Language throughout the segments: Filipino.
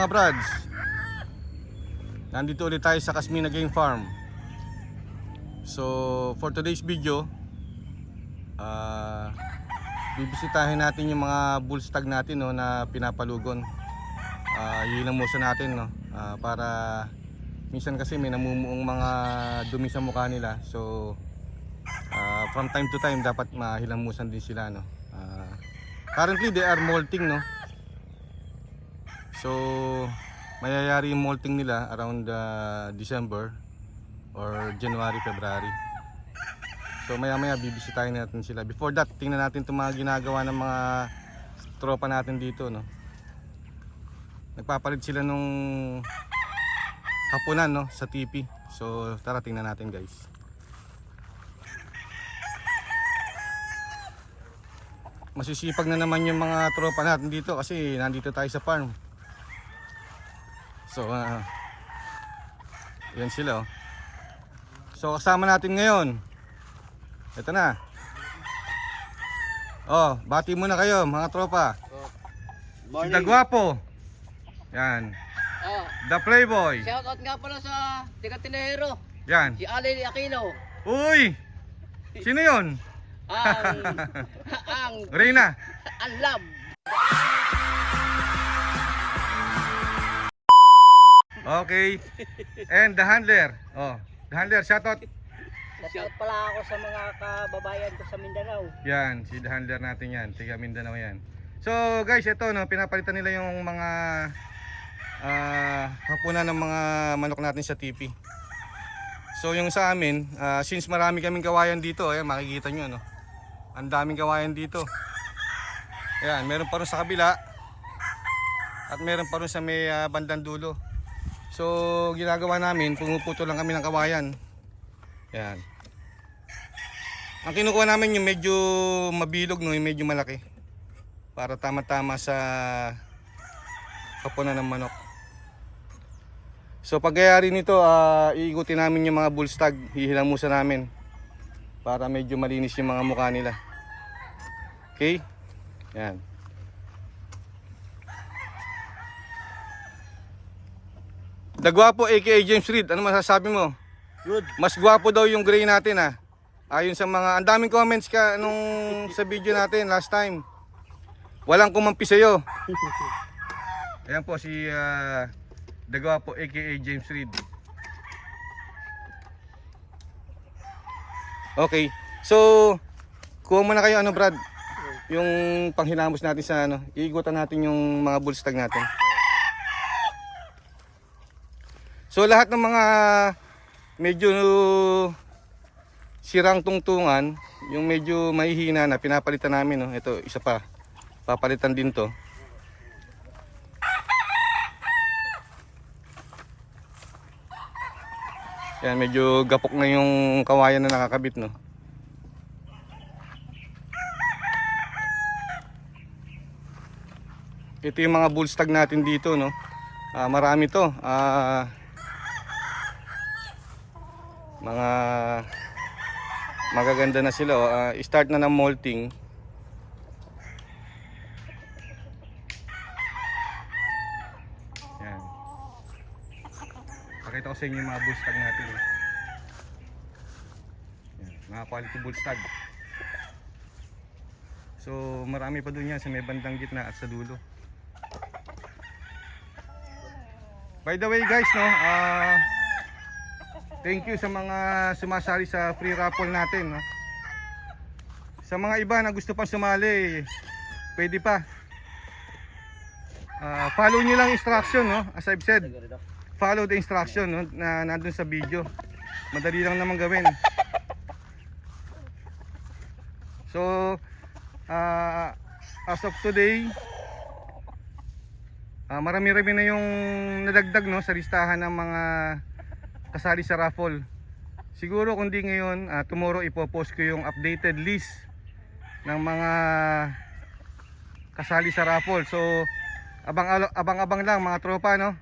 Mga brads Nandito ulit tayo sa Casmina Game Farm. So for today's video ah Bibisitahin natin yung mga bull stag natin no, na pinapalugon. Uh, Yinamusa natin no, ah, para Minsan kasi may namumuong mga dumi sa mukha nila. So ah, from time to time dapat mahilamusan din sila no. Ah, currently they are molting no So, mayayari yung molting nila around uh, December or January, February. So, maya-maya bibisitahin natin sila. Before that, tingnan natin itong mga ginagawa ng mga tropa natin dito, no. Nagpapalit sila nung hapunan, no, sa TV. So, tara tingnan natin, guys. Masisipag na naman yung mga tropa natin dito kasi nandito tayo sa farm. So, ah, yan sila oh. So, kasama natin ngayon. Ito na. Oh, bati muna kayo mga tropa. Si Dagwapo. Yan. Ah, The Playboy. shout out nga pala sa Tiga Tinehero, Yan. si Ali Aquino. Uy! Sino yon? Ang ang Reyna. ang love. Okay. And the handler. Oh, the handler, shout out. Shout pala ako sa mga kababayan ko sa Mindanao. Yan, si the handler natin yan. Tiga Mindanao yan. So guys, ito no, pinapalitan nila yung mga ah, hapunan ng mga manok natin sa TP. So yung sa amin, ah, since marami kaming kawayan dito, ayan makikita nyo no. Ang daming kawayan dito. Ayan, meron pa rin sa kabila. At meron pa rin sa may ah, bandang dulo. So ginagawa namin, pumuputo lang kami ng kawayan. Yan. Ang kinukuha namin yung medyo mabilog no, yung medyo malaki. Para tama-tama sa kapunan ng manok. So pagyayari nito, ah, iikutin namin yung mga bull stag, hihilamusan namin para medyo malinis yung mga mukha nila. Okay? Yan. Dagwapo aka James Reed, ano masasabi mo? Good. Mas gwapo daw yung gray natin ah. Ayon sa mga, ang daming comments ka nung sa video natin last time. Walang kumampi sa'yo. Ayan po si uh, Dagwapo aka James Reed. Okay. So, kuha muna kayo ano Brad. Yung panghilamos natin sa ano, iigutan natin yung mga bull stag natin. So lahat ng mga medyo sirang tungtungan, yung medyo mahihina na pinapalitan namin, no. Ito, isa pa. Papalitan din 'to. Yan, medyo gapok na yung kawayan na nakakabit, no. Ito yung mga bull stag natin dito, no. Ah, marami to. Ah, mga magaganda na sila. Ah, start na ng molting. Yan. Pakita ko sa inyo yung mga bull stag natin. eh. Yan, mga quality bull stag. So marami pa doon yan sa may bandang gitna at sa dulo. By the way guys, no, ah thank you sa mga sumasali sa free raffle natin. No? Sa mga iba na gusto pang sumali, pwede pa. Ah, follow nyo lang instruction, no? As I've said, follow the instruction no? na nandun sa video. Madali lang naman gawin. So, ah, as of today, Ah, marami-rami na yung nadagdag no sa listahan ng mga kasali sa raffle. Siguro kundi ngayon, ah, tomorrow ipopost ko yung updated list ng mga kasali sa raffle. So abang abang-abang lang mga tropa no.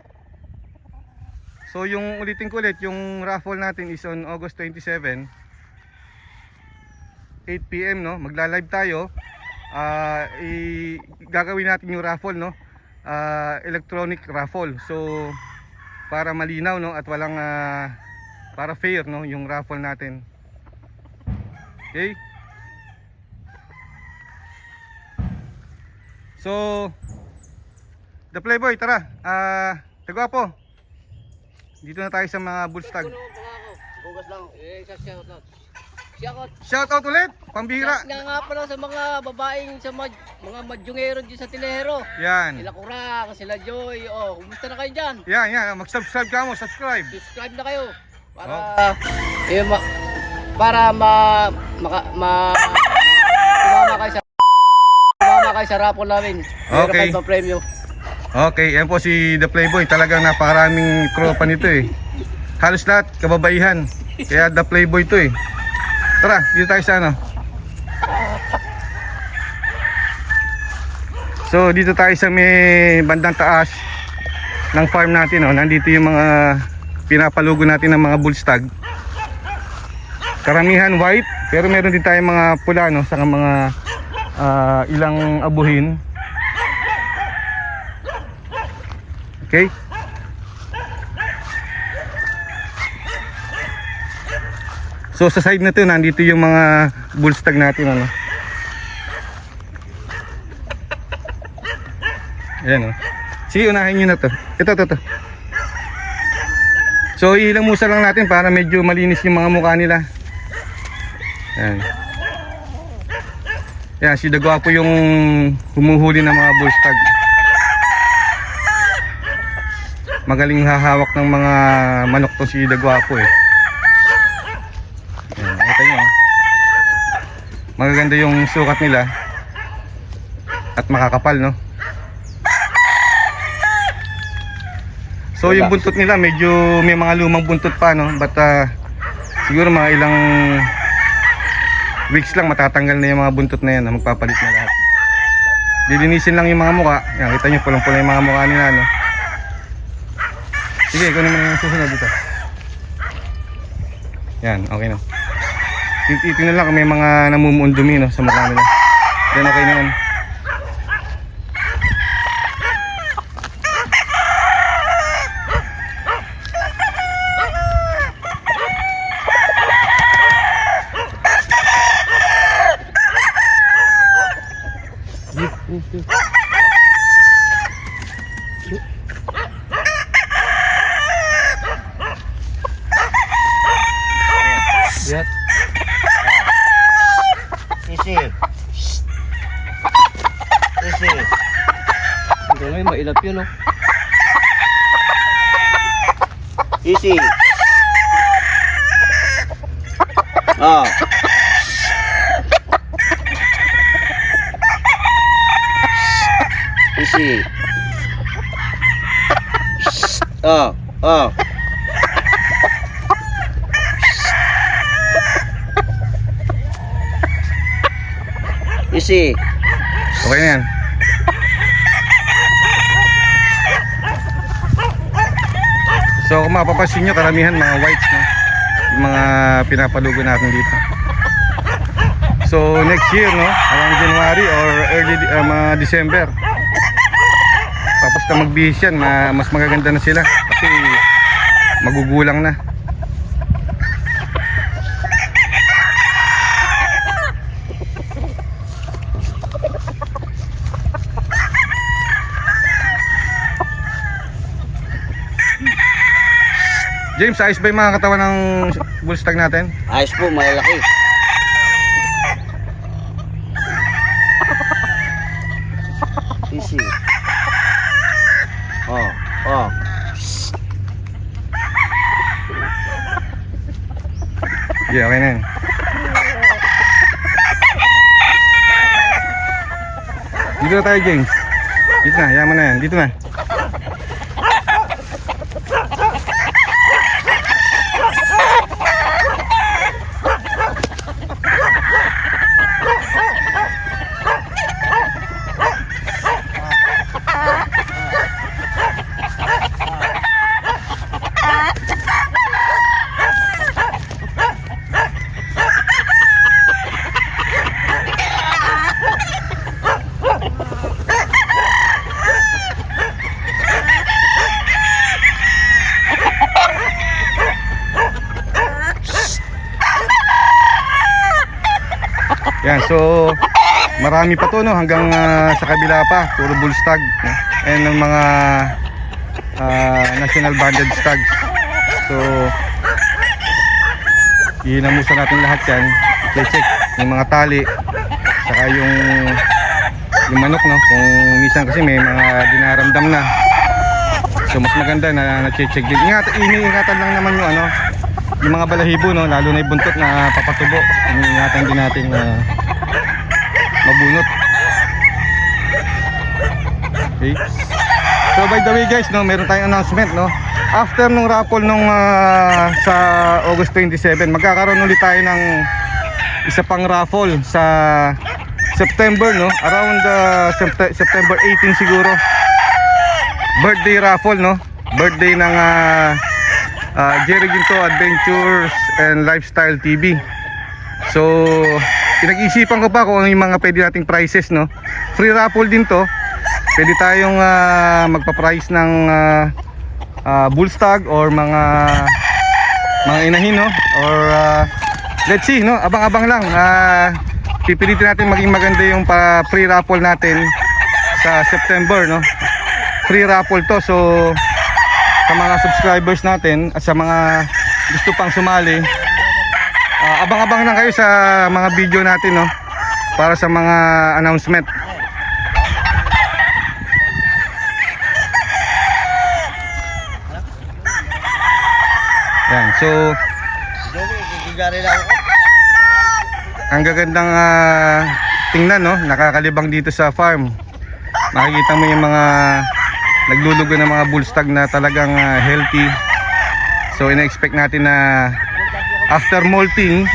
So yung ulitin ko ulit, yung raffle natin is on August 27 8 PM no, magla-live tayo. I- gagawin natin yung raffle no. ah, electronic raffle. So para malinaw no at walang ah, para fair no yung raffle natin. Okay? So The Playboy, tara. Ah, Tagapo. Dito na tayo sa mga bullstag. Bugas lang. Eh, sa shoutout. Shoutout. Shout out ulit, pambihira. Nga nga pala sa mga babaeng sa mad, mga madyungero dyan sa Tilero. Yan. Sila Kurang, sila Joy. Oh, kumusta na kayo dyan? Yan, yan. Mag-subscribe ka mo, subscribe. Subscribe na kayo. Para, Oh. eh, ma, para ma, maka, ma, tumama kayo sa, tumama kayo sa raffle namin. Meron Okay. kayo pa premyo. Okay, yan po si The Playboy. Talagang napakaraming tropa nito eh. Halos lahat, kababaihan. Kaya The Playboy to eh. Tara, dito tayo sa ano. So, dito tayo sa may bandang taas ng farm natin. Oh. Nandito yung mga pinapalugo natin ng mga bullstag. Karamihan white, pero meron din tayong mga pula, no? Saka mga ah, ilang abuhin. Okay? So sa side na to, nandito yung mga bullstag natin ano. Ayan oh. Sige, unahin nyo na to. Ito, ito, ito. So ilang musa lang natin para medyo malinis yung mga mukha nila. Ayan. Yan, si Dagwapo yung humuhuli ng mga bullstag. Magaling hahawak ng mga manok to si Dagwapo eh. Ayan, nakita nyo. oh. Magaganda yung sukat nila. At makakapal no. So yung buntot nila medyo may mga lumang buntot pa no. But ah, siguro mga ilang weeks lang matatanggal na yung mga buntot na yan. no? Magpapalit na lahat. Lilinisin lang yung mga mukha. Yan, kita nyo pulang-pula yung mga mukha nila no. Sige, kunin mo na yung susunod dito. Yan, okay na. Titignan lang kung may mga namumundumi no, sa mukha nila. Yan, okay na yan. Yung mailap yun, oh. Sisi. Oh. Sisi. Oh, oh. Sisi. Okay na yan. So kung mapapansin nyo, karamihan mga whites no? Yung mga pinapalugo natin dito. So next year no, around January or early uh, mga December. Tapos na magbihis yan, ma- mas magaganda na sila kasi magugulang na. James, ayos ba yung mga katawan ng bullstag natin? Ayos po, malalaki. Sisi. Oh, oh. Yeah, okay na. Dito na tayo, James. Dito na, yaman na yan. Dito na. Yan, so marami pa to no hanggang ah, sa kabila pa, puro bull stag. And ng mga ah, national banded stags. So Ihinamusan natin lahat yan. I-check yung mga tali, saka yung yung manok no. Kung minsan kasi may mga dinaramdam na. So mas maganda na na-check din. Ingat, iniingatan lang naman yung ano, yung mga balahibo no, lalo na yung buntot na papatubo. Iniingatan din natin na mabunot. Okay. So by the way guys, no, meron tayong announcement, no. After nung raffle nung ah, sa August 27, magkakaroon ulit tayo ng isa pang raffle sa September, no. Around ah, Sept- September 18 siguro. Birthday raffle, no. Birthday ng ah, ah, Jerry Ginto Adventures and Lifestyle TV. So, pinag-isipan ko pa kung ano yung mga pwede nating prices, no. Free raffle din to. Pwede tayong ah, magpa-price ng ah, ah, bull stag or mga mga inahin, no. Or ah, let's see, no. Abang-abang lang. Ah, pipilitin natin maging maganda yung pa free raffle natin sa September, no. Free raffle to. So, sa mga subscribers natin at sa mga gusto pang sumali, Ah, abang-abang lang kayo sa mga video natin no para sa mga announcement. Yan, so ang gagandang ah, tingnan no, nakakalibang dito sa farm. Makikita mo yung mga naglulugo ng mga bull stag na talagang ah, healthy. So ina-expect natin na after molting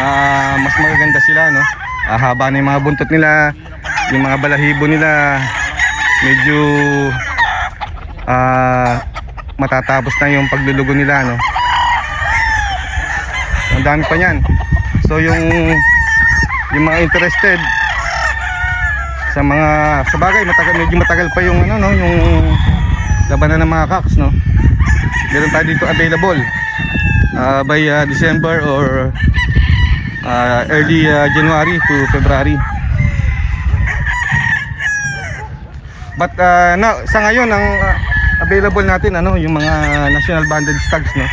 ah, mas magaganda sila no? Ah, haba na yung mga buntot nila. Yung mga balahibo nila medyo ah, matatapos na yung paglulugo nila no? Ang dami pa niyan. So yung yung mga interested sa mga sa bagay matagal medyo matagal pa yung ano no yung labanan ng mga cocks no meron tayo dito available uh, by uh, December or uh, early uh, January to February. But uh, na, sa ngayon ang uh, available natin ano yung mga national banded stags no.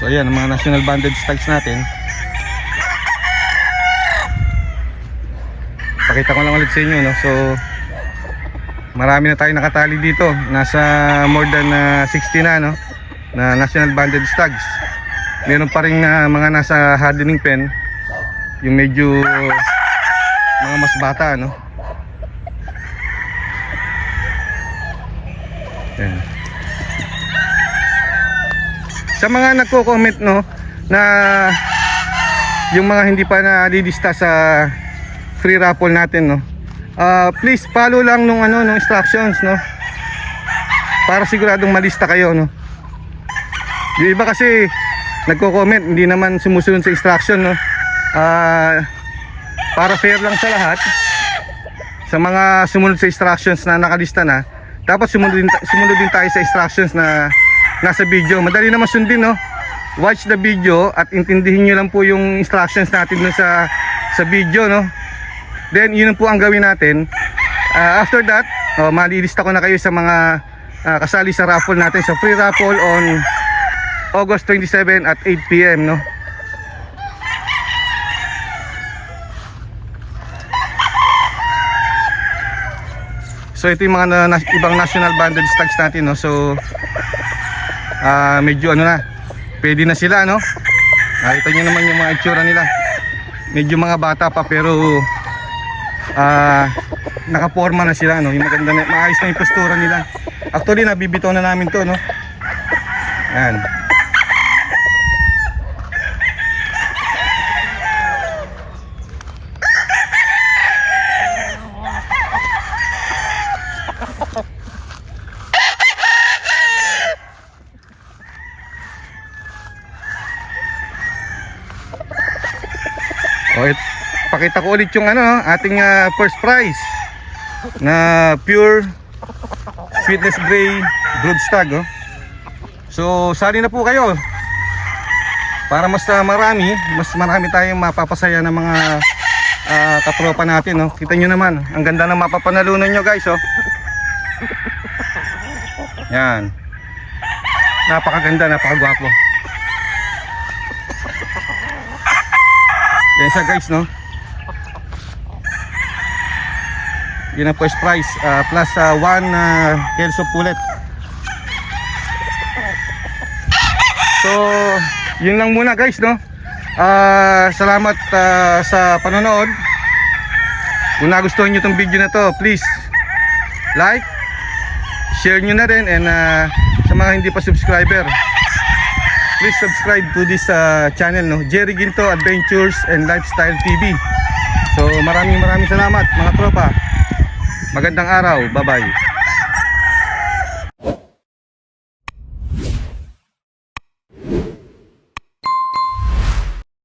So ayan ang mga national banded stags natin. Pakita ko lang ulit sa inyo no. So marami na tayo nakatali dito. Nasa more than uh, 60 na no na national banded stags. Meron pa rin na mga nasa hardening pen yung medyo mga mas bata no. Yan. Sa mga nagko-comment no na yung mga hindi pa nalilista sa free raffle natin no. Ah, please follow lang nung ano nung instructions no. Para siguradong malista kayo no. Yung iba kasi nagko-comment hindi naman sumusunod sa instruction no. Ah, para fair lang sa lahat sa mga sumunod sa instructions na nakalista na dapat sumunod din, sumunod din tayo sa instructions na nasa video madali naman sundin no watch the video at intindihin nyo lang po yung instructions natin dun sa sa video no then yun po ang gawin natin Ah, after that oh, malilista ko na kayo sa mga ah, kasali sa raffle natin sa free raffle on August 27 at 8pm no So ito yung mga na, na- ibang national banded stags natin no. So ah medyo ano na, pwede na sila no. Nakita niyo naman yung mga itsura nila. Medyo mga bata pa pero ah nakaporma na sila no. Yung maganda na, maayos na yung postura nila. Actually nabibitaw na namin to no. Yan. O, it, pakita ko ulit yung ano, ating ah, first prize na pure sweetness gray brood stag. Oh. So, sali na po kayo. para mas ah, marami, mas marami tayong mapapasaya ng mga ah, katropa natin, no? Kita nyo naman, ang ganda ng mapapanalunan nyo guys, oh. Yan. Napakaganda, napakagwapo. Yan siya guys, no? Yun ang first prize, ah, plus 1 uh, Kelso Pulet. So, yun lang muna guys, no? Ah, salamat ah, sa panonood. Kung nagustuhan nyo itong video na to, please like, share nyo na rin and ah, sa mga hindi pa subscriber, please subscribe to this ah, channel, no? Jerry Ginto Adventures and Lifestyle TV. So, maraming maraming salamat mga tropa. Magandang araw. Bye-bye.